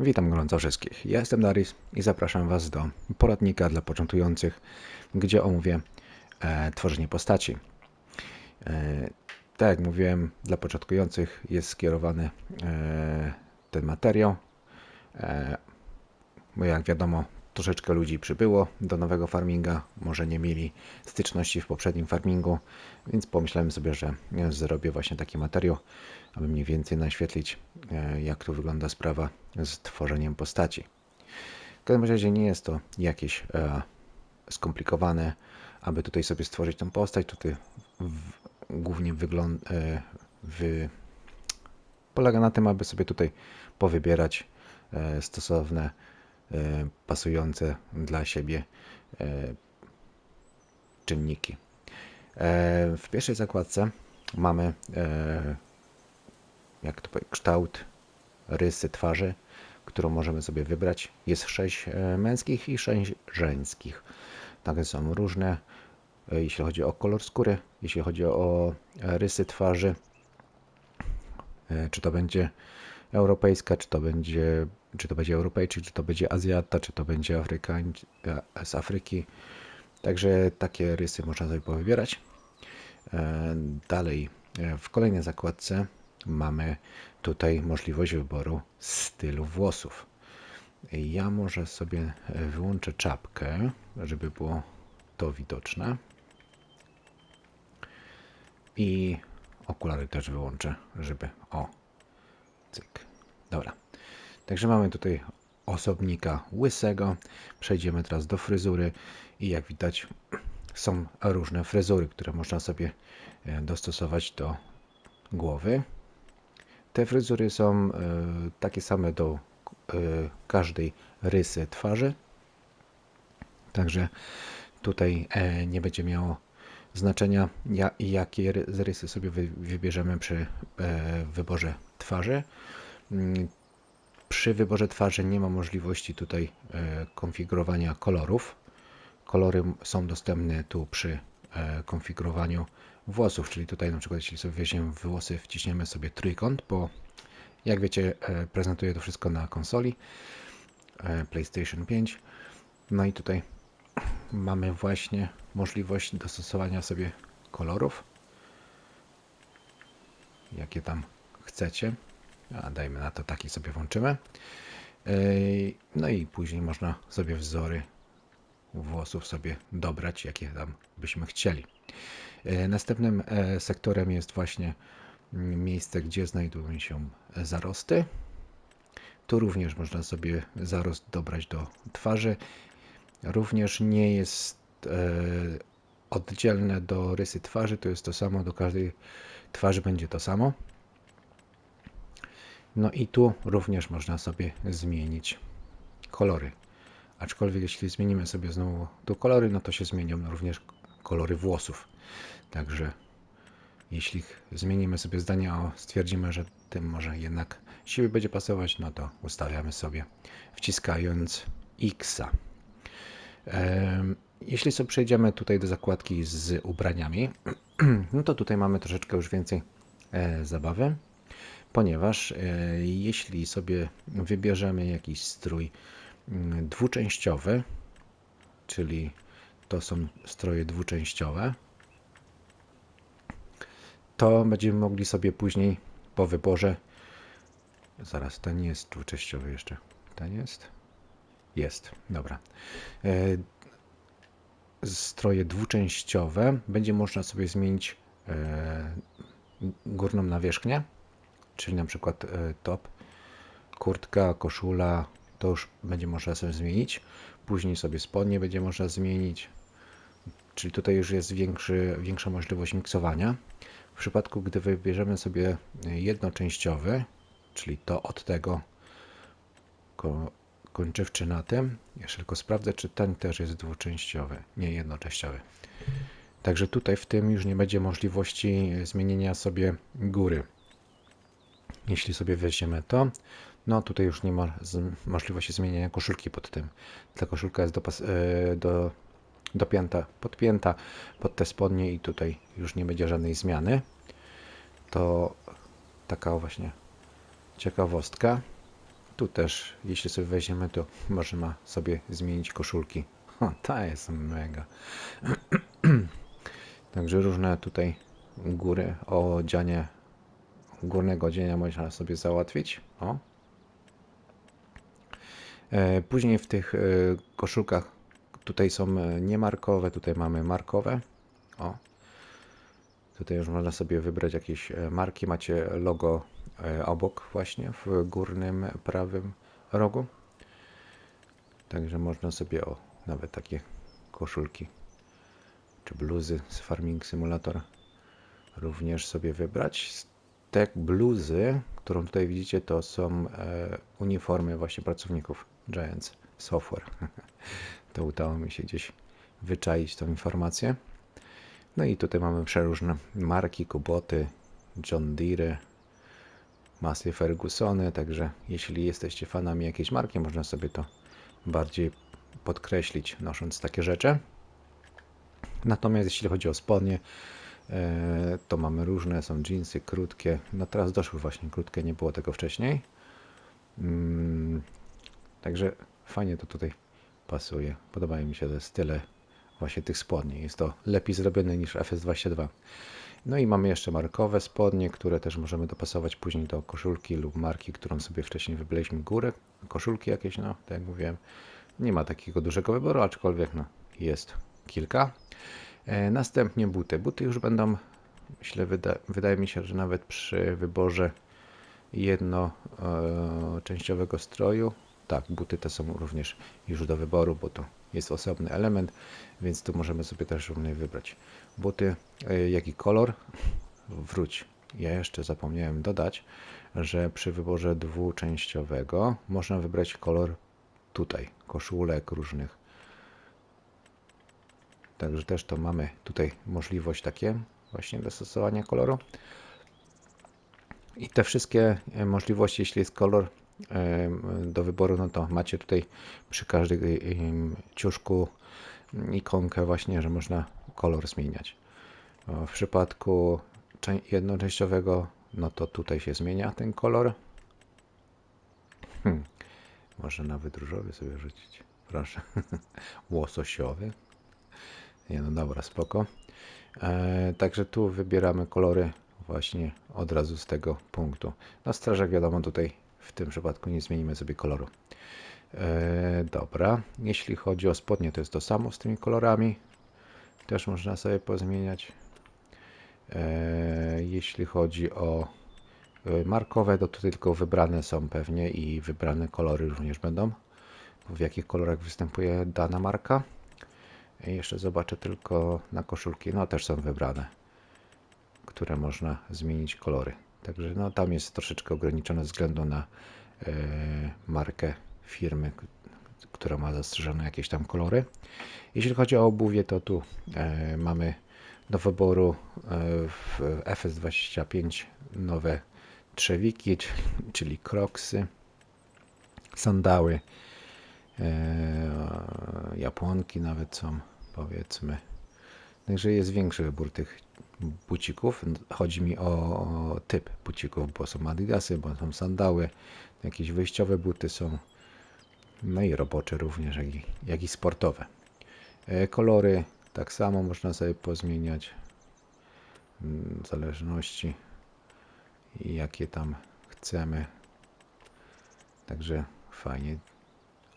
Witam gorąco wszystkich. Ja jestem Darius i zapraszam Was do poradnika dla początkujących, gdzie omówię e, tworzenie postaci. E, tak jak mówiłem, dla początkujących jest skierowany e, ten materiał, e, bo jak wiadomo, troszeczkę ludzi przybyło do nowego farminga, może nie mieli styczności w poprzednim farmingu, więc pomyślałem sobie, że e, zrobię właśnie taki materiał, aby mniej więcej naświetlić, e, jak tu wygląda sprawa z tworzeniem postaci. W każdym razie nie jest to jakieś e, skomplikowane, aby tutaj sobie stworzyć tą postać. Tutaj w, głównie wygląd, wy, polega na tym, aby sobie tutaj powybierać stosowne, pasujące dla siebie e, czynniki. E, w pierwszej zakładce mamy e, jak to kształt rysy twarzy, którą możemy sobie wybrać. Jest sześć e, męskich i sześć żeńskich. Takie są różne, e, jeśli chodzi o kolor skóry, jeśli chodzi o e, rysy twarzy, e, czy to będzie europejska, czy to będzie, czy to będzie Europejczyk, czy to będzie Azjata, czy to będzie Afrykań, e, z Afryki. Także takie rysy można sobie powybierać. E, Dalej, e, w kolejnej zakładce mamy tutaj możliwość wyboru stylu włosów. Ja może sobie wyłączę czapkę, żeby było to widoczne. I okulary też wyłączę, żeby. O, cyk. Dobra. Także mamy tutaj osobnika łysego. Przejdziemy teraz do fryzury i jak widać są różne fryzury, które można sobie e, dostosować do głowy. Te fryzury są e, takie same do e, każdej rysy twarzy. Także tutaj nie będzie miało znaczenia, ja, jakie ry- rysy sobie wy, wybierzemy przy wyborze twarzy. Przy wyborze twarzy nie ma możliwości tutaj e, konfigurowania kolorów. Kolory są dostępne tu przy e, konfigurowaniu włosów, czyli tutaj na przykład jeśli sobie weźmiemy włosy, wciśniemy sobie trójkąt, bo jak wiecie e, prezentuje to wszystko na konsoli PlayStation 5. No i tutaj mamy właśnie możliwość dostosowania sobie kolorów, jakie tam chcecie. A dajmy na to taki sobie włączymy. Ej, No i później można sobie wzory włosów sobie dobrać, jakie tam byśmy chcieli. E, Następnym e, sektorem jest właśnie mm, miejsce, gdzie znajdują się zarosty. Tu również można sobie zarost dobrać do twarzy. Również nie jest e, oddzielne do rysy twarzy, to jest to samo, do każdej twarzy będzie to samo. No i tu również można sobie zmienić kolory. Aczkolwiek jeśli zmienimy sobie znowu tu kolory, no to się zmienią również kolory włosów. Także jeśli zmienimy sobie zdanie, o stwierdzimy, że tym może jednak siły będzie pasować, no to ustawiamy sobie wciskając X. Jeśli sobie przejdziemy tutaj do zakładki z ubraniami, no to tutaj mamy troszeczkę już więcej e, zabawy, ponieważ e, jeśli sobie wybierzemy jakiś strój mm, dwuczęściowy, czyli to są stroje dwuczęściowe, to będziemy mogli sobie później po wyborze. Zaraz, ten jest dwuczęściowy jeszcze. Ten jest? Jest, dobra. E, stroje dwuczęściowe będzie można sobie zmienić e, górną nawierzchnię, czyli na przykład e, top, kurtka, koszula, to już będzie można sobie zmienić. Później sobie spodnie będzie można zmienić, czyli tutaj już jest większy, większa możliwość miksowania. W przypadku, gdy wybierzemy sobie jednoczęściowy, czyli to od tego ko kończywczy na tym, jeszcze tylko sprawdzę, czy ten też jest dwuczęściowy, nie jednoczęściowy. Także tutaj w tym już nie będzie możliwości zmienienia sobie góry. Jeśli sobie weźmiemy to, no tutaj już nie ma możliwości zmienienia koszulki pod tym. Ta koszulka jest dopas- e, do, dopięta, podpięta pod te spodnie i tutaj już nie będzie żadnej zmiany. To taka właśnie ciekawostka. Tu też, jeśli sobie weźmiemy, to można sobie zmienić koszulki. Ha, ta jest mega. Także różne tutaj góry, odzianie, górnego odzienia można sobie załatwić. O. E, Później w tych e, koszulkach tutaj są e, niemarkowe, tutaj mamy markowe. O. Tutaj już można sobie wybrać jakieś marki. Macie logo obok właśnie w górnym prawym rogu. Także można sobie o nawet takie koszulki czy bluzy z Farming Simulator również sobie wybrać. Te bluzy, którą tutaj widzicie, to są e, uniformy właśnie pracowników Giants Software. to udało mi się gdzieś wyczaić tą informację. No i tutaj mamy przeróżne marki, Kuboty, John Deere, Massey Fergusony, także jeśli jesteście fanami jakiejś marki, można sobie to bardziej podkreślić, nosząc takie rzeczy. Natomiast jeśli chodzi o spodnie, to mamy różne, są jeansy krótkie. No teraz doszły właśnie krótkie, nie było tego wcześniej. Mm, Także fajnie to tutaj pasuje. Podobają mi się te style właśnie tych spodni. Jest to lepiej zrobione niż FS22. No i mamy jeszcze markowe spodnie, które też możemy dopasować później do koszulki lub marki, którą sobie wcześniej wybraliśmy górę. Koszulki jakieś, no tak jak mówiłem, nie ma takiego dużego wyboru, aczkolwiek no, jest kilka. E, następnie buty. Buty już będą, myślę, wyda wydaje mi się, że nawet przy wyborze jednoczęściowego stroju, tak, buty te są również już do wyboru, bo to jest osobny element, więc tu możemy sobie też również wybrać. Buty, e, jaki kolor? Wróć. Ja jeszcze zapomniałem dodać, że przy wyborze dwuczęściowego można wybrać kolor tutaj, koszulek różnych. Także też to mamy tutaj możliwość takie właśnie dostosowania koloru. I te wszystkie e, możliwości, jeśli jest kolor do wyboru, no to macie tutaj przy każdym ciuszku ikonkę właśnie, że można kolor zmieniać. W przypadku czę- jednoczęściowego, no to tutaj się zmienia ten kolor. Hmm. Może nawet różowy sobie rzucić. Proszę. Łososiowy. Nie no dobra, spoko. E, także tu wybieramy kolory właśnie od razu z tego punktu. Na strażach wiadomo tutaj w tym przypadku nie zmienimy sobie koloru. E, dobra, jeśli chodzi o spodnie to jest to samo z tymi kolorami. Też można sobie pozmieniać. E, jeśli chodzi o e, markowe, to tutaj tylko wybrane są pewnie i wybrane kolory również będą. W jakich kolorach występuje dana marka. Jeszcze zobaczę tylko na koszulki. No też są wybrane, które można zmienić kolory. Także no tam jest troszeczkę ograniczone ze względu na e, markę firmy, która ma zastrzeżone jakieś tam kolory. Jeśli chodzi o obuwie, to tu e, mamy do wyboru e, w FS25 nowe trzewiki, czy- czyli kroksy, sandały, japonki nawet są, powiedzmy. Także jest większy wybór tych bucików. Chodzi mi o typ bucików, bo są adidasy, bo są sandały, jakieś wyjściowe buty są, no i robocze również, jak i, jak i sportowe. E, Kolory tak samo można sobie pozmieniać w zależności jakie tam chcemy. Także fajnie.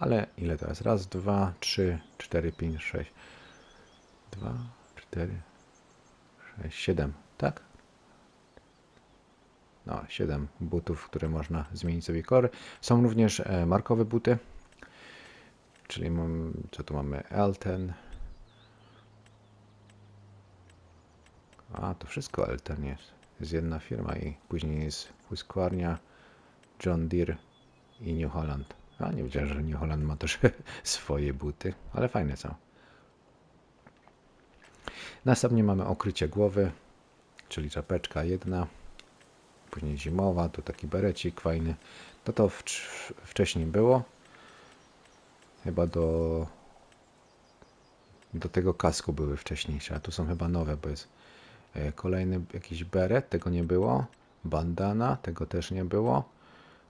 Ale ile teraz? Raz, dwa, trzy, cztery, pięć, sześć. Dwa, cztery, sześć, siedem, tak? No, siedem butów, które można zmienić sobie kolor. Są również e, markowe buty. Czyli mam, co tu mamy? Elten. A, to wszystko Elten jest. Jest jedna firma i później jest Husqvarna, John Deere i New Holland. A, nie wiedziałem, że New ma też swoje buty, ale fajne są. Następnie mamy okrycie głowy, czyli czapeczka jedna, później zimowa, tu taki berecik fajny. To to wcześniej było. Chyba do do tego kasku były wcześniejsze, a tu są chyba nowe, bo jest e, kolejny jakiś beret, tego nie było. Bandana, tego też nie było.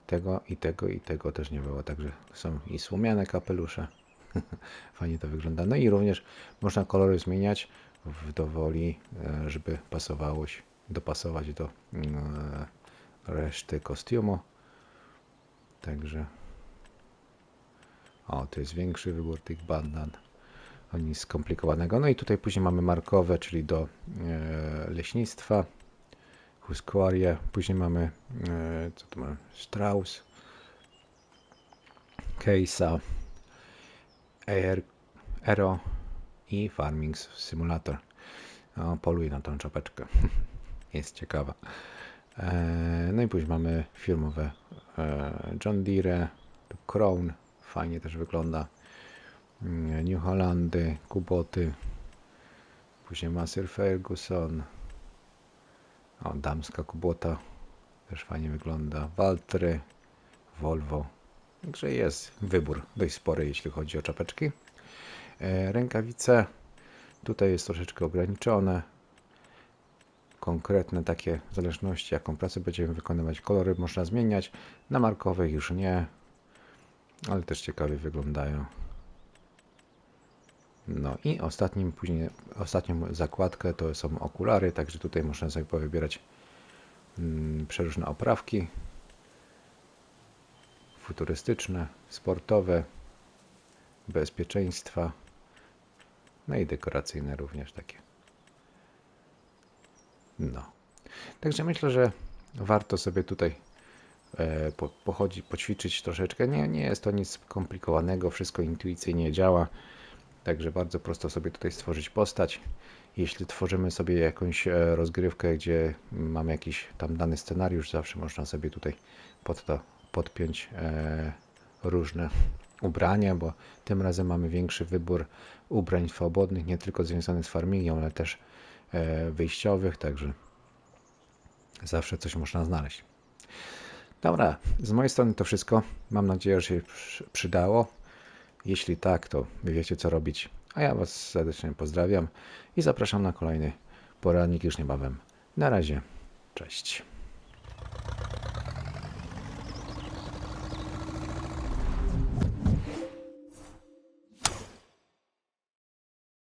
Tego i tego i tego też nie było. Także są i słomiane kapelusze. Fajnie to wygląda. No i również można kolory zmieniać w dowoli, e, żeby pasowało się, dopasować do e, reszty kostiumu. Także o, to jest większy wybór tych bandan. Nic skomplikowanego. No i tutaj później mamy markowe, czyli do e, leśnictwa. Husqvarna. Później mamy, e, co mamy? Strauss. Case'a. Air, Aero i Farming Simulator. O, poluj na tą czapeczkę. Jest ciekawa. E, no i później mamy firmowe e, John Deere, Crown, fajnie też wygląda. Mm, New Holandy, Kuboty, później Massey Ferguson, o, damska Kubota, też fajnie wygląda. Waltry, Volvo, także jest wybór dość spory, jeśli chodzi o czapeczki. E, Rękawice, tutaj jest troszeczkę ograniczone, konkretne takie w zależności jaką pracę będziemy wykonywać. Kolory można zmieniać, na markowych już nie, ale też ciekawie wyglądają. No i ostatnim, później ostatnią zakładkę to są okulary, także tutaj można sobie powybierać mm, przeróżne oprawki futurystyczne, sportowe, bezpieczeństwa, no i dekoracyjne również takie. No. Także myślę, że warto sobie tutaj e, po, pochodzi, poćwiczyć troszeczkę. Nie, nie jest to nic skomplikowanego, wszystko intuicyjnie działa. Także bardzo prosto sobie tutaj stworzyć postać. Jeśli tworzymy sobie jakąś e, rozgrywkę, gdzie mamy jakiś tam dany scenariusz, zawsze można sobie tutaj pod to podpiąć e, różne ubrania, bo tym razem mamy większy wybór ubrań swobodnych, nie tylko związanych z farmingiem, ale też e, wyjściowych, także zawsze coś można znaleźć. Dobra, z mojej strony to wszystko. Mam nadzieję, że się przy- przydało. Jeśli tak, to wiecie co robić. A ja Was serdecznie pozdrawiam i zapraszam na kolejny poradnik już niebawem. Na razie, cześć.